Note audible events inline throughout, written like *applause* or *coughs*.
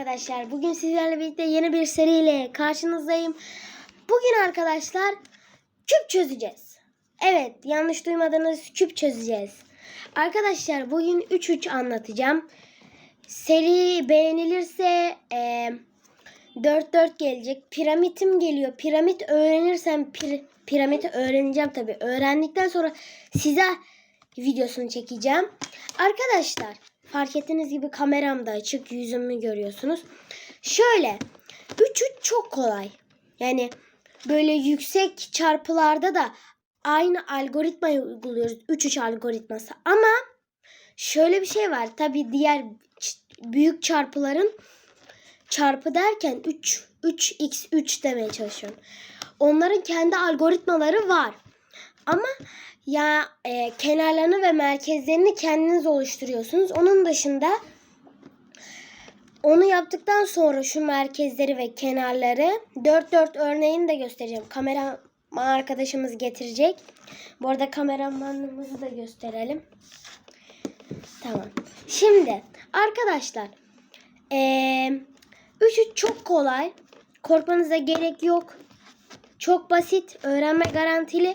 arkadaşlar. Bugün sizlerle birlikte yeni bir seriyle karşınızdayım. Bugün arkadaşlar küp çözeceğiz. Evet yanlış duymadınız küp çözeceğiz. Arkadaşlar bugün 3-3 anlatacağım. Seri beğenilirse e, 4-4 gelecek. Piramitim geliyor. Piramit öğrenirsem pir- piramidi öğreneceğim tabi. Öğrendikten sonra size videosunu çekeceğim. Arkadaşlar fark ettiğiniz gibi kameram da açık. Yüzümü görüyorsunuz. Şöyle 3-3 çok kolay. Yani böyle yüksek çarpılarda da aynı algoritmayı uyguluyoruz. 3-3 algoritması. Ama şöyle bir şey var. Tabi diğer büyük çarpıların çarpı derken 3 3x3 demeye çalışıyorum. Onların kendi algoritmaları var. Ama ya e, kenarlarını ve merkezlerini kendiniz oluşturuyorsunuz. Onun dışında onu yaptıktan sonra şu merkezleri ve kenarları 4-4 örneğini de göstereceğim. Kameraman arkadaşımız getirecek. Bu arada kameramanımızı da gösterelim. Tamam. Şimdi arkadaşlar eee 3-3 çok kolay. Korkmanıza gerek yok. Çok basit. Öğrenme garantili.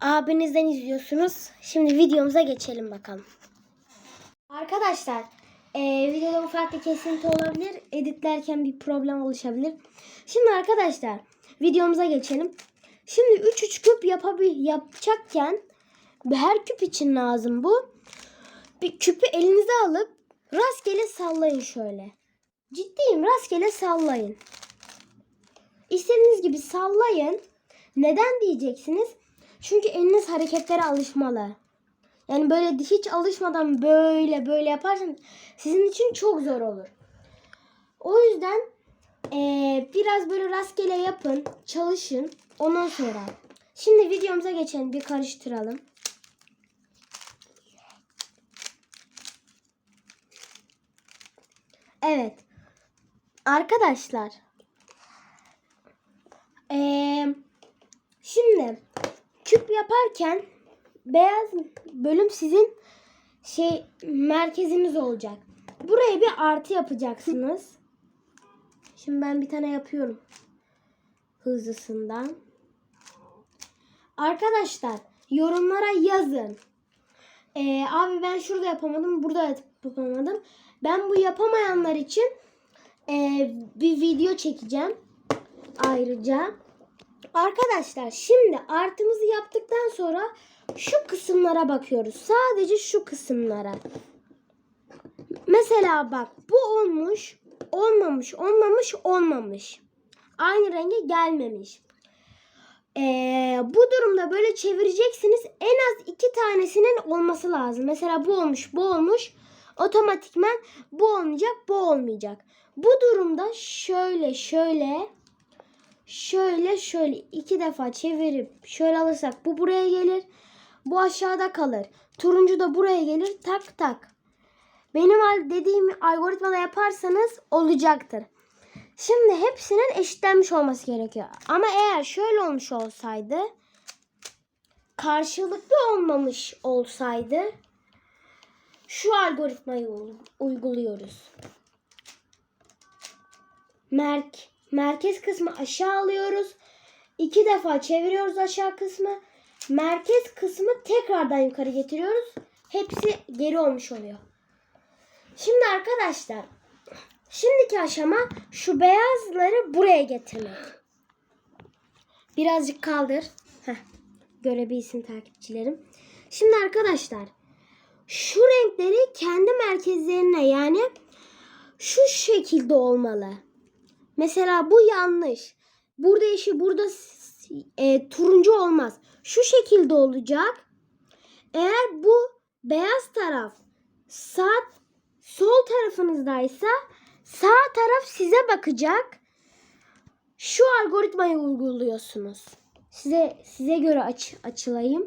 Abinizden izliyorsunuz. Şimdi videomuza geçelim bakalım. Arkadaşlar eee, videoda ufak bir kesinti olabilir. Editlerken bir problem oluşabilir. Şimdi arkadaşlar videomuza geçelim. Şimdi 3-3 küp yapabil yapacakken her küp için lazım bu. Bir küpü elinize alıp rastgele sallayın şöyle. Ciddiyim rastgele sallayın. İstediğiniz gibi sallayın. Neden diyeceksiniz? Çünkü eliniz hareketlere alışmalı. Yani böyle hiç alışmadan böyle böyle yaparsanız sizin için çok zor olur. O yüzden eee, biraz böyle rastgele yapın, çalışın. Ondan sonra. Şimdi videomuza geçelim. Bir karıştıralım. Evet. Arkadaşlar. Eee şimdi yaparken beyaz bölüm sizin şey merkeziniz olacak. Buraya bir artı yapacaksınız. Şimdi ben bir tane yapıyorum. Hızlısından. Arkadaşlar yorumlara yazın. Ee, abi ben şurada yapamadım, burada yapamadım. Ben bu yapamayanlar için ee, bir video çekeceğim. Ayrıca. Arkadaşlar şimdi artımızı yaptıktan sonra şu kısımlara bakıyoruz. Sadece şu kısımlara. Mesela bak bu olmuş, olmamış, olmamış, olmamış. Aynı renge gelmemiş. Ee, bu durumda böyle çevireceksiniz. En az iki tanesinin olması lazım. Mesela bu olmuş, bu olmuş. Otomatikman bu olmayacak, bu olmayacak. Bu durumda şöyle şöyle şöyle şöyle iki defa çevirip şöyle alırsak bu buraya gelir. Bu aşağıda kalır. Turuncu da buraya gelir. Tak tak. Benim dediğim algoritmada yaparsanız olacaktır. Şimdi hepsinin eşitlenmiş olması gerekiyor. Ama eğer şöyle olmuş olsaydı karşılıklı olmamış olsaydı şu algoritmayı uyguluyoruz. Merk, merkez kısmı aşağı alıyoruz. İki defa çeviriyoruz aşağı kısmı. Merkez kısmı tekrardan yukarı getiriyoruz. Hepsi geri olmuş oluyor. Şimdi arkadaşlar Şimdiki aşama şu beyazları buraya getirmek. Birazcık kaldır. Heh, görebilsin takipçilerim. Şimdi arkadaşlar şu renkleri kendi merkezlerine yani şu şekilde olmalı. Mesela bu yanlış. Burada yeşil, burada e, turuncu olmaz. Şu şekilde olacak. Eğer bu beyaz taraf sağ sol tarafınızdaysa sağ taraf size bakacak. Şu algoritmayı uyguluyorsunuz. Size size göre aç, açılayım.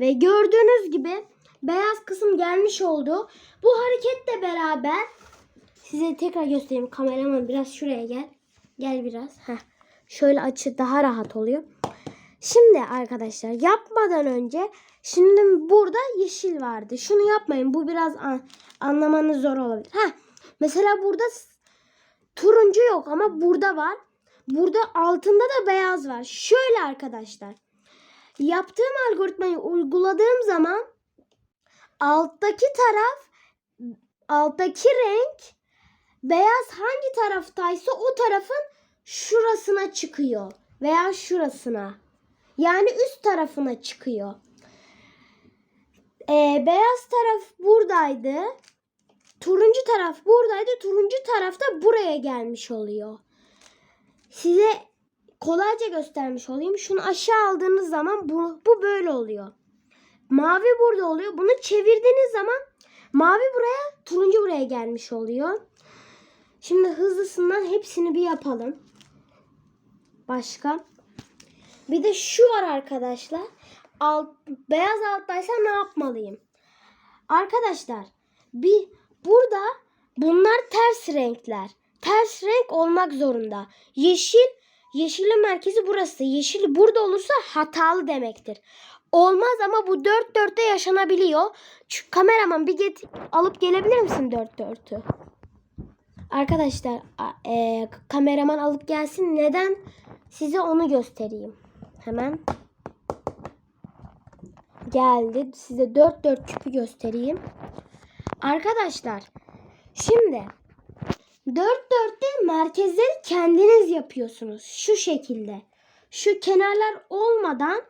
Ve gördüğünüz gibi beyaz kısım gelmiş oldu. Bu hareketle beraber size tekrar göstereyim. Kameraman biraz şuraya gel. Gel biraz. Heh. Şöyle açı daha rahat oluyor. Şimdi arkadaşlar yapmadan önce şimdi burada yeşil vardı. Şunu yapmayın. Bu biraz an- anlamanız zor olabilir. Ha mesela burada turuncu yok ama burada var. Burada altında da beyaz var. Şöyle arkadaşlar. Yaptığım algoritmayı uyguladığım zaman alttaki taraf alttaki renk beyaz hangi taraftaysa o tarafın şurasına çıkıyor veya şurasına. Yani üst tarafına çıkıyor. Ee, beyaz taraf buradaydı. Turuncu taraf buradaydı. Turuncu taraf da buraya gelmiş oluyor. Size kolayca göstermiş olayım. Şunu aşağı aldığınız zaman bu, bu böyle oluyor. Mavi burada oluyor. Bunu çevirdiğiniz zaman mavi buraya, turuncu buraya gelmiş oluyor. Şimdi hızlısından hepsini bir yapalım. Başka? Bir de şu var arkadaşlar. Alt, beyaz alttaysa ne yapmalıyım? Arkadaşlar bir burada bunlar ters renkler. Ters renk olmak zorunda. Yeşil yeşilin merkezi burası. Yeşil burada olursa hatalı demektir. Olmaz ama bu dört dörtte yaşanabiliyor. Şu kameraman bir get alıp gelebilir misin dört dörtü? Arkadaşlar e, kameraman alıp gelsin. Neden? Size onu göstereyim. Hemen. Geldi. Size dört dört küpü göstereyim. Arkadaşlar şimdi dört dörtte merkezleri kendiniz yapıyorsunuz. Şu şekilde. Şu kenarlar olmadan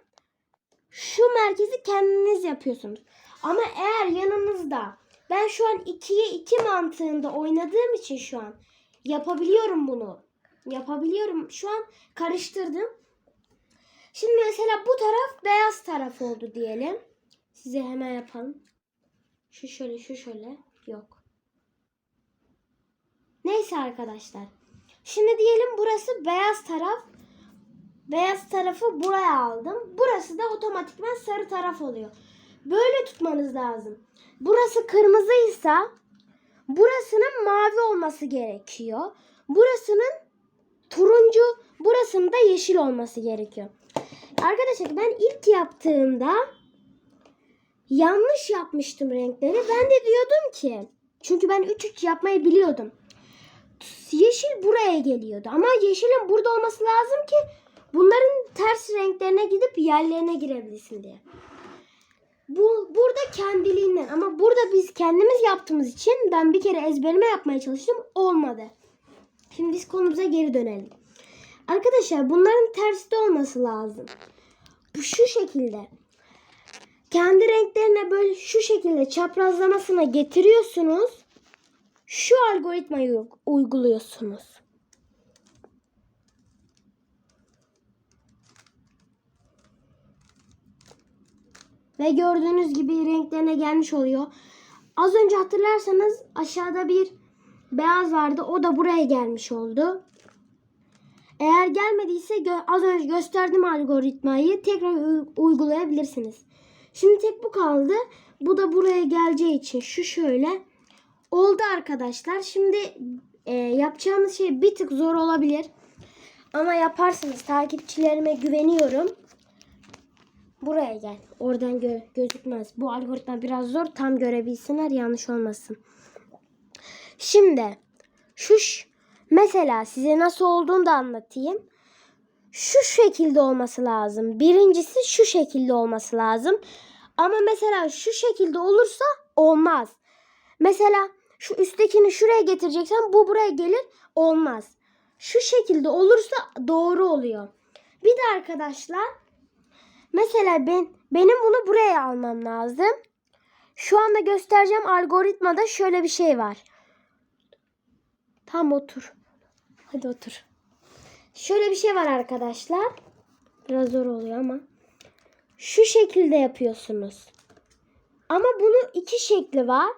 şu merkezi kendiniz yapıyorsunuz. Ama eğer yanınızda ben şu an 2'ye 2 mantığında oynadığım için şu an yapabiliyorum bunu. Yapabiliyorum. Şu an karıştırdım. Şimdi mesela bu taraf beyaz taraf oldu diyelim. Size hemen yapalım. Şu şöyle şu şöyle. Yok. Neyse arkadaşlar. Şimdi diyelim burası beyaz taraf. Beyaz tarafı buraya aldım. Burası da otomatikman sarı taraf oluyor. Böyle tutmanız lazım. Burası kırmızıysa burasının mavi olması gerekiyor. Burasının turuncu, burasının da yeşil olması gerekiyor. Arkadaşlar ben ilk yaptığımda yanlış yapmıştım renkleri. Ben de diyordum ki çünkü ben 3-3 yapmayı biliyordum. Yeşil buraya geliyordu ama yeşilin burada olması lazım ki bunların ters renklerine gidip yerlerine girebilsin diye. Bu burada kendiliğinden ama burada biz kendimiz yaptığımız için ben bir kere ezberime yapmaya çalıştım olmadı. Şimdi biz konumuza geri dönelim. Arkadaşlar bunların terste olması lazım. Bu şu şekilde. Kendi renklerine böyle şu şekilde çaprazlamasına getiriyorsunuz. Şu algoritmayı uyguluyorsunuz. Ve gördüğünüz gibi renklerine gelmiş oluyor. Az önce hatırlarsanız aşağıda bir beyaz vardı. O da buraya gelmiş oldu. Eğer gelmediyse az önce gösterdiğim algoritmayı tekrar uygulayabilirsiniz. Şimdi tek bu kaldı. Bu da buraya geleceği için şu şöyle oldu arkadaşlar. Şimdi e, yapacağımız şey bir tık zor olabilir. Ama yaparsınız. Takipçilerime güveniyorum. Buraya gel. Oradan gö- gözükmez. Bu algoritma biraz zor. Tam görebilsinler. Yanlış olmasın. Şimdi şu mesela size nasıl olduğunu da anlatayım. Şu şekilde olması lazım. Birincisi şu şekilde olması lazım. Ama mesela şu şekilde olursa olmaz. Mesela şu üsttekini şuraya getireceksen bu buraya gelir olmaz. Şu şekilde olursa doğru oluyor. Bir de arkadaşlar mesela ben benim bunu buraya almam lazım. Şu anda göstereceğim algoritmada şöyle bir şey var. Tam otur. Hadi otur. Şöyle bir şey var arkadaşlar. Biraz zor oluyor ama. Şu şekilde yapıyorsunuz. Ama bunun iki şekli var.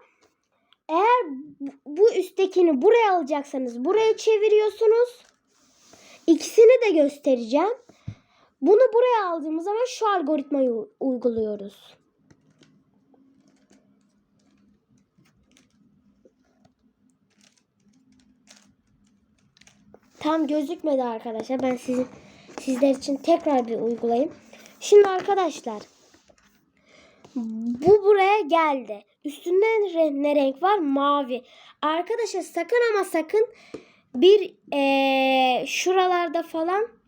Eğer bu üsttekini buraya alacaksanız buraya çeviriyorsunuz. İkisini de göstereceğim. Bunu buraya aldığımız zaman şu algoritmayı uyguluyoruz. Tam gözükmedi arkadaşlar. Ben sizin sizler için tekrar bir uygulayayım. Şimdi arkadaşlar bu buraya geldi. Üstünde ne renk var? Mavi. Arkadaşlar sakın ama sakın bir eee, şuralarda falan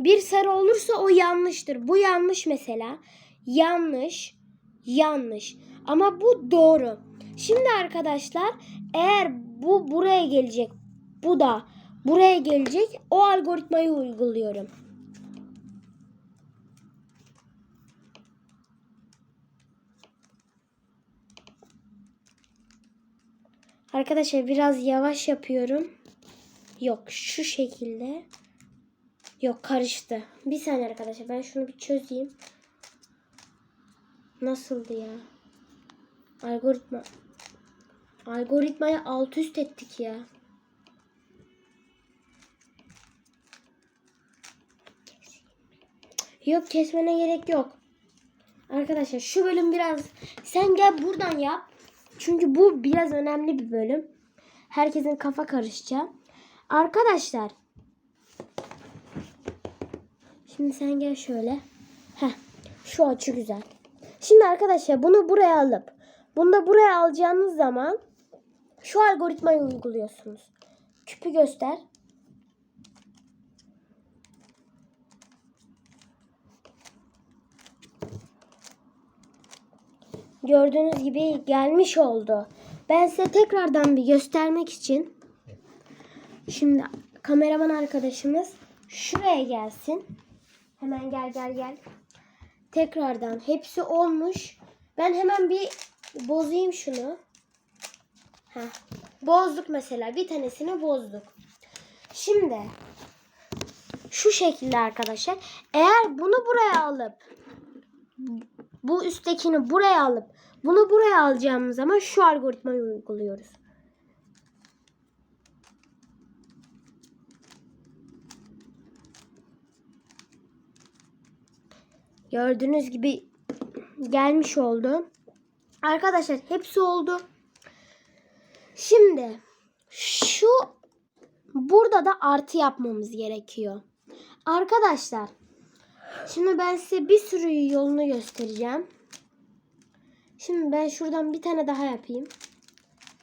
bir sarı olursa o yanlıştır. Bu yanlış mesela. Yanlış. Yanlış. Ama bu doğru. Şimdi arkadaşlar eğer bu buraya gelecek. Bu da buraya gelecek. O algoritmayı uyguluyorum. Arkadaşlar biraz yavaş yapıyorum. Yok şu şekilde. Yok karıştı. Bir saniye arkadaşlar ben şunu bir çözeyim. Nasıldı ya? Algoritma. Algoritmayı alt üst ettik ya. Yok kesmene gerek yok. Arkadaşlar şu bölüm biraz sen gel buradan yap. Çünkü bu biraz önemli bir bölüm. Herkesin kafa karışacak. Arkadaşlar. Şimdi sen gel şöyle. Heh, şu açı güzel. Şimdi arkadaşlar bunu buraya alıp bunu da buraya alacağınız zaman şu algoritmayı uyguluyorsunuz. Küpü göster. Gördüğünüz gibi gelmiş oldu. Ben size tekrardan bir göstermek için şimdi kameraman arkadaşımız şuraya gelsin. Hemen gel gel gel. Tekrardan hepsi olmuş. Ben hemen bir bozayım şunu. Heh. Bozduk mesela. Bir tanesini bozduk. Şimdi şu şekilde arkadaşlar. Eğer bunu buraya alıp bu üsttekini buraya alıp bunu buraya alacağımız zaman şu algoritmayı uyguluyoruz. Gördüğünüz gibi gelmiş oldu. Arkadaşlar hepsi oldu. Şimdi şu burada da artı yapmamız gerekiyor. Arkadaşlar şimdi ben size bir sürü yolunu göstereceğim. Şimdi ben şuradan bir tane daha yapayım.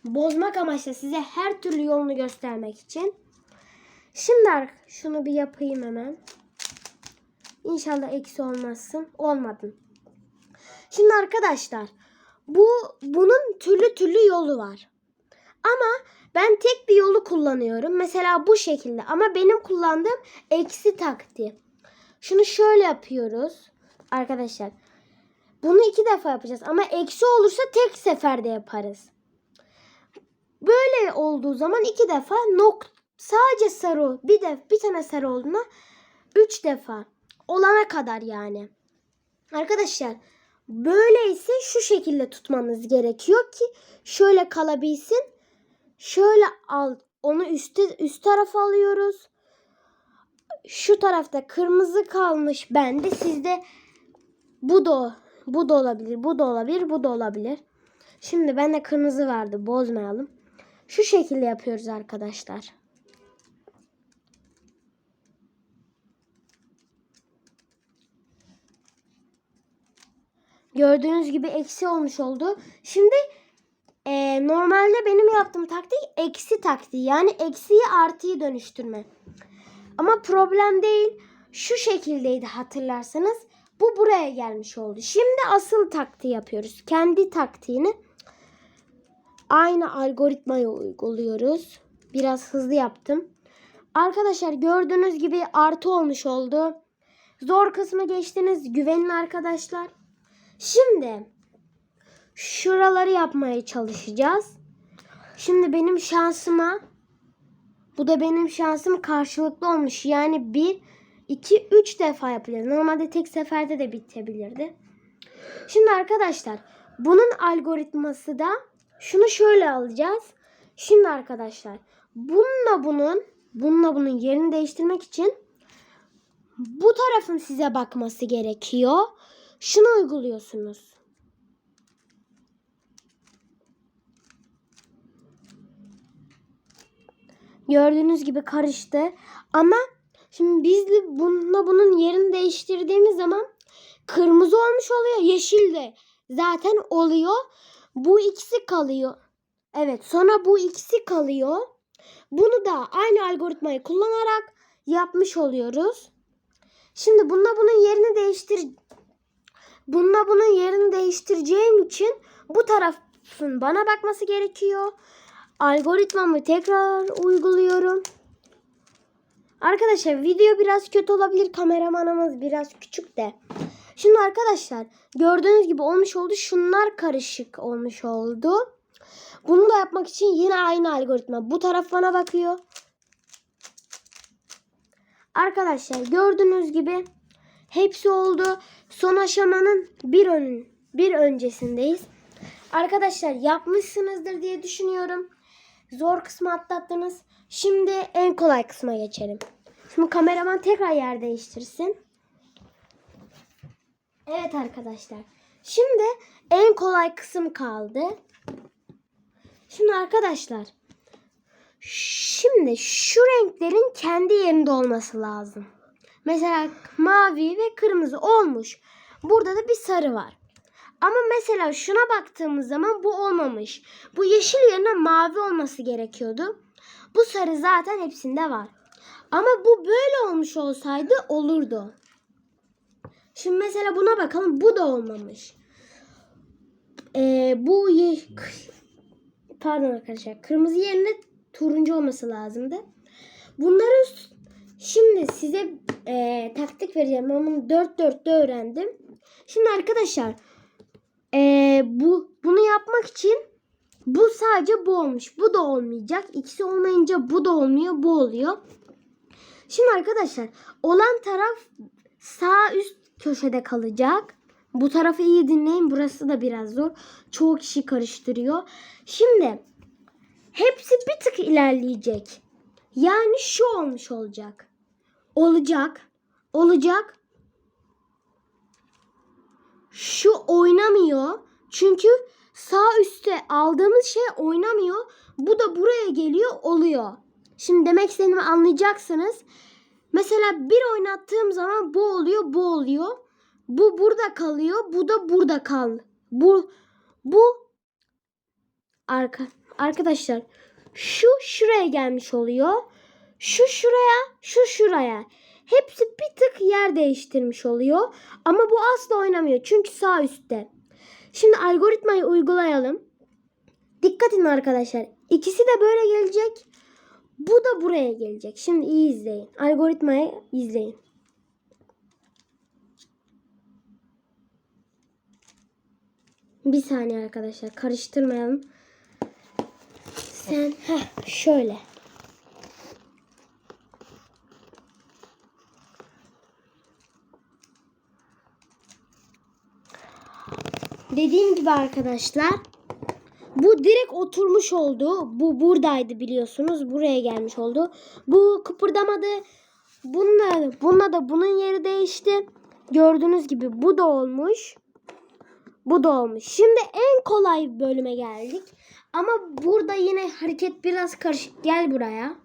Bozmak amaçlı size her türlü yolunu göstermek için. Şimdi şunu bir yapayım hemen. İnşallah eksi olmazsın. Olmadın. Şimdi arkadaşlar bu bunun türlü türlü yolu var. Ama ben tek bir yolu kullanıyorum. Mesela bu şekilde. Ama benim kullandığım eksi taktiği. Şunu şöyle yapıyoruz. Arkadaşlar. Bunu iki defa yapacağız. Ama eksi olursa tek seferde yaparız. Böyle olduğu zaman iki defa nok sadece sarı bir de bir tane sarı olduğuna üç defa olana kadar yani. Arkadaşlar böyleyse şu şekilde tutmanız gerekiyor ki şöyle kalabilsin. Şöyle al onu üstte üst tarafa alıyoruz. Şu tarafta kırmızı kalmış bende. Sizde bu da bu da olabilir, bu da olabilir, bu da olabilir. Şimdi bende kırmızı vardı. Bozmayalım. Şu şekilde yapıyoruz arkadaşlar. Gördüğünüz gibi eksi olmuş oldu. Şimdi e, normalde benim yaptığım taktik eksi taktiği. Yani eksiyi artıyı dönüştürme. Ama problem değil. Şu şekildeydi hatırlarsanız. Bu buraya gelmiş oldu. Şimdi asıl taktiği yapıyoruz. Kendi taktiğini aynı algoritmayı uyguluyoruz. Biraz hızlı yaptım. Arkadaşlar gördüğünüz gibi artı olmuş oldu. Zor kısmı geçtiniz. Güvenin arkadaşlar. Şimdi şuraları yapmaya çalışacağız. Şimdi benim şansıma bu da benim şansım karşılıklı olmuş. Yani bir, iki, üç defa yapacağız. Normalde tek seferde de bitebilirdi. Şimdi arkadaşlar bunun algoritması da şunu şöyle alacağız. Şimdi arkadaşlar bununla bunun bununla bunun yerini değiştirmek için bu tarafın size bakması gerekiyor. Şunu uyguluyorsunuz. Gördüğünüz gibi karıştı. Ama şimdi biz de bununla bunun yerini değiştirdiğimiz zaman kırmızı olmuş oluyor. Yeşil de zaten oluyor. Bu ikisi kalıyor. Evet sonra bu ikisi kalıyor. Bunu da aynı algoritmayı kullanarak yapmış oluyoruz. Şimdi bununla bunun yerini değiştir bununla bunun yerini değiştireceğim için bu tarafın bana bakması gerekiyor. Algoritmamı tekrar uyguluyorum. Arkadaşlar video biraz kötü olabilir. Kameramanımız biraz küçük de. Şimdi arkadaşlar gördüğünüz gibi olmuş oldu. Şunlar karışık olmuş oldu. Bunu da yapmak için yine aynı algoritma. Bu taraf bana bakıyor. Arkadaşlar gördüğünüz gibi hepsi oldu. Son aşamanın bir önün bir öncesindeyiz. Arkadaşlar yapmışsınızdır diye düşünüyorum. Zor kısmı atlattınız. Şimdi en kolay kısma geçelim. Şimdi kameraman tekrar yer değiştirsin. Evet arkadaşlar. Şimdi en kolay kısım kaldı. Şimdi arkadaşlar. Şimdi şu renklerin kendi yerinde olması lazım. Mesela mavi ve kırmızı olmuş. Burada da bir sarı var. Ama mesela şuna baktığımız zaman bu olmamış. Bu yeşil yerine mavi olması gerekiyordu. Bu sarı zaten hepsinde var. Ama bu böyle olmuş olsaydı olurdu. Şimdi mesela buna bakalım. Bu da olmamış. Ee, bu ye pardon arkadaşlar. Kırmızı yerine turuncu olması lazımdı. Bunları şimdi size e, taktik vereceğim. Ben bunu 4 4'te öğrendim. Şimdi arkadaşlar e, bu bunu yapmak için bu sadece bu olmuş. Bu da olmayacak. İkisi olmayınca bu da olmuyor. Bu oluyor. Şimdi arkadaşlar olan taraf sağ üst köşede kalacak. Bu tarafı iyi dinleyin. Burası da biraz zor. Çoğu kişi karıştırıyor. Şimdi hepsi bir tık ilerleyecek. Yani şu olmuş olacak. Olacak. Olacak. Şu oynamıyor. Çünkü sağ üstte aldığımız şey oynamıyor. Bu da buraya geliyor oluyor. Şimdi demek istediğimi anlayacaksınız. Mesela bir oynattığım zaman bu oluyor, bu oluyor. Bu burada kalıyor, bu da burada kal. Bu bu arka arkadaşlar şu şuraya gelmiş oluyor. Şu şuraya, şu şuraya. Hepsi bir tık yer değiştirmiş oluyor. Ama bu asla oynamıyor. Çünkü sağ üstte. Şimdi algoritmayı uygulayalım. Dikkat edin arkadaşlar. İkisi de böyle gelecek. Bu da buraya gelecek. Şimdi iyi izleyin. Algoritmayı izleyin. Bir saniye arkadaşlar. Karıştırmayalım. Sen heh, şöyle. Dediğim gibi arkadaşlar bu direkt oturmuş oldu. Bu buradaydı biliyorsunuz. Buraya gelmiş oldu. Bu kıpırdamadı. Bununla, bununla da bunun yeri değişti. Gördüğünüz gibi bu da olmuş. Bu da olmuş. Şimdi en kolay bölüme geldik. Ama burada yine hareket biraz karışık. Gel buraya.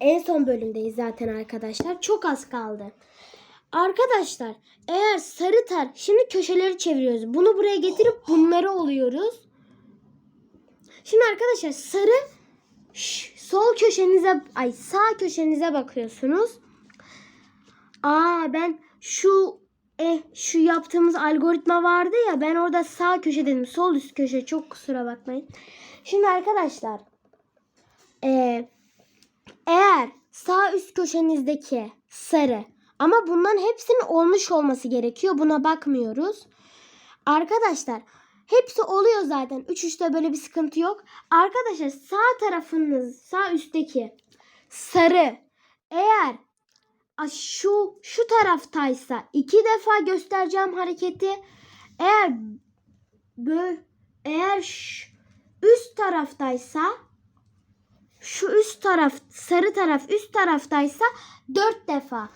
En son bölümdeyiz zaten arkadaşlar. Çok az kaldı. Arkadaşlar eğer sarı tar şimdi köşeleri çeviriyoruz. Bunu buraya getirip bunları oluyoruz. Şimdi arkadaşlar sarı şş, sol köşenize ay sağ köşenize bakıyorsunuz. Aa ben şu eh şu yaptığımız algoritma vardı ya ben orada sağ köşe dedim. Sol üst köşe çok kusura bakmayın. Şimdi arkadaşlar e, eğer sağ üst köşenizdeki sarı ama bundan hepsinin olmuş olması gerekiyor. Buna bakmıyoruz. Arkadaşlar hepsi oluyor zaten. 3 3'te böyle bir sıkıntı yok. Arkadaşlar sağ tarafınız sağ üstteki sarı eğer şu şu taraftaysa iki defa göstereceğim hareketi. Eğer böyle eğer şu, üst taraftaysa şu üst taraf sarı taraf üst taraftaysa dört defa.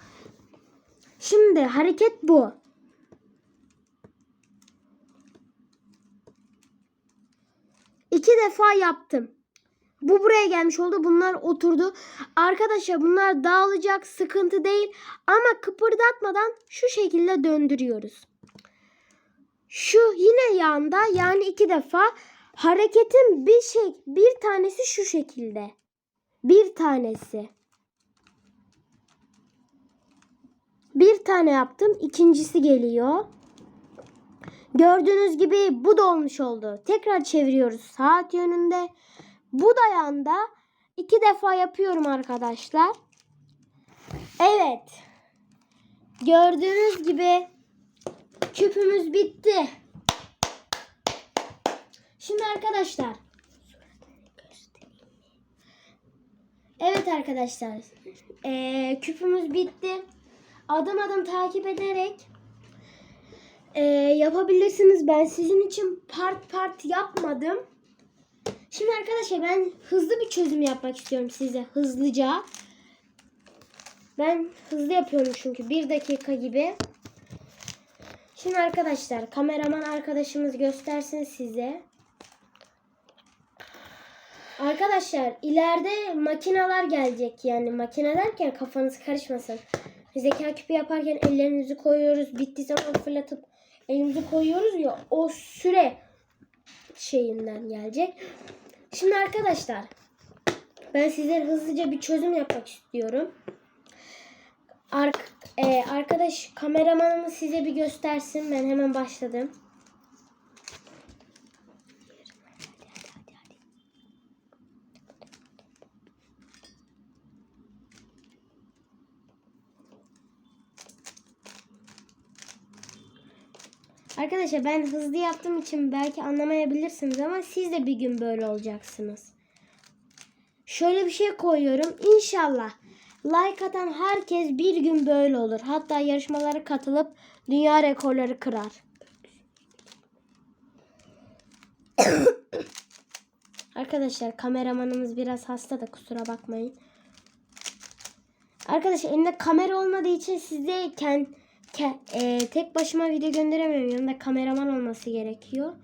Şimdi hareket bu. İki defa yaptım. Bu buraya gelmiş oldu. Bunlar oturdu. Arkadaşlar bunlar dağılacak sıkıntı değil. Ama kıpırdatmadan şu şekilde döndürüyoruz. Şu yine yanda yani iki defa hareketin bir şey bir tanesi şu şekilde. Bir tanesi. Bir tane yaptım. ikincisi geliyor. Gördüğünüz gibi bu da olmuş oldu. Tekrar çeviriyoruz saat yönünde. Bu da yanda. iki defa yapıyorum arkadaşlar. Evet. Gördüğünüz gibi küpümüz bitti. Şimdi arkadaşlar. Evet arkadaşlar. Ee, küpümüz bitti. Adım adım takip ederek ee, yapabilirsiniz. Ben sizin için part part yapmadım. Şimdi arkadaşlar ben hızlı bir çözüm yapmak istiyorum size. Hızlıca. Ben hızlı yapıyorum çünkü. Bir dakika gibi. Şimdi arkadaşlar kameraman arkadaşımız göstersin size. Arkadaşlar ileride makineler gelecek yani makine derken kafanız karışmasın. Zeka küpü yaparken ellerinizi koyuyoruz. Bittiği zaman fırlatıp elimizi koyuyoruz ya o süre şeyinden gelecek. Şimdi arkadaşlar ben size hızlıca bir çözüm yapmak istiyorum. Ark, e, arkadaş kameramanımız size bir göstersin. Ben hemen başladım. Arkadaşlar ben hızlı yaptığım için belki anlamayabilirsiniz ama siz de bir gün böyle olacaksınız. Şöyle bir şey koyuyorum. İnşallah like atan herkes bir gün böyle olur. Hatta yarışmalara katılıp dünya rekorları kırar. *coughs* Arkadaşlar kameramanımız biraz hasta da kusura bakmayın. Arkadaşlar elimde kamera olmadığı için sizdeyken ke, e, tek başıma video gönderemiyorum. Yanımda kameraman olması gerekiyor.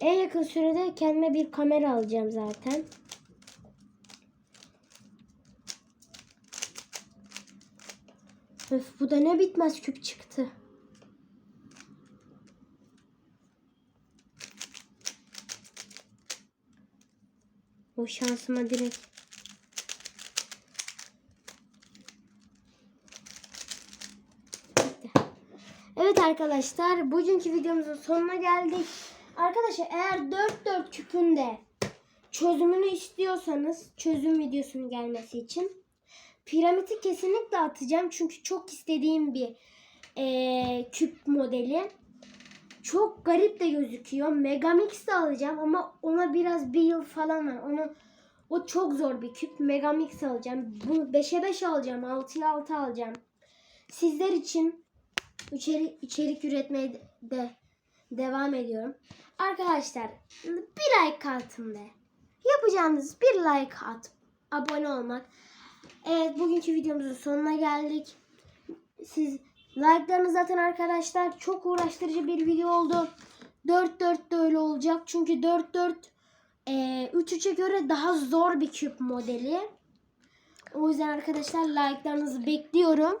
En yakın sürede kendime bir kamera alacağım zaten. Öf bu da ne bitmez küp çıktı. O şansıma direkt. Arkadaşlar bugünkü videomuzun sonuna geldik. Arkadaşlar eğer 4 4 küpünde çözümünü istiyorsanız çözüm videosunun gelmesi için piramidi kesinlikle atacağım. Çünkü çok istediğim bir eee, küp modeli. Çok garip de gözüküyor. Megamix de alacağım ama ona biraz bir yıl falan var. Onu o çok zor bir küp. Megamix alacağım. Bunu 5'e 5 alacağım. 6'ya 6 alacağım. Sizler için içerik, içerik üretmeye de devam ediyorum. Arkadaşlar bir like atın be. Yapacağınız bir like at. Abone olmak. Evet bugünkü videomuzun sonuna geldik. Siz like'larınız zaten arkadaşlar çok uğraştırıcı bir video oldu. 4-4 de öyle olacak. Çünkü 4-4 e, 3-3'e göre daha zor bir küp modeli. O yüzden arkadaşlar like'larınızı bekliyorum.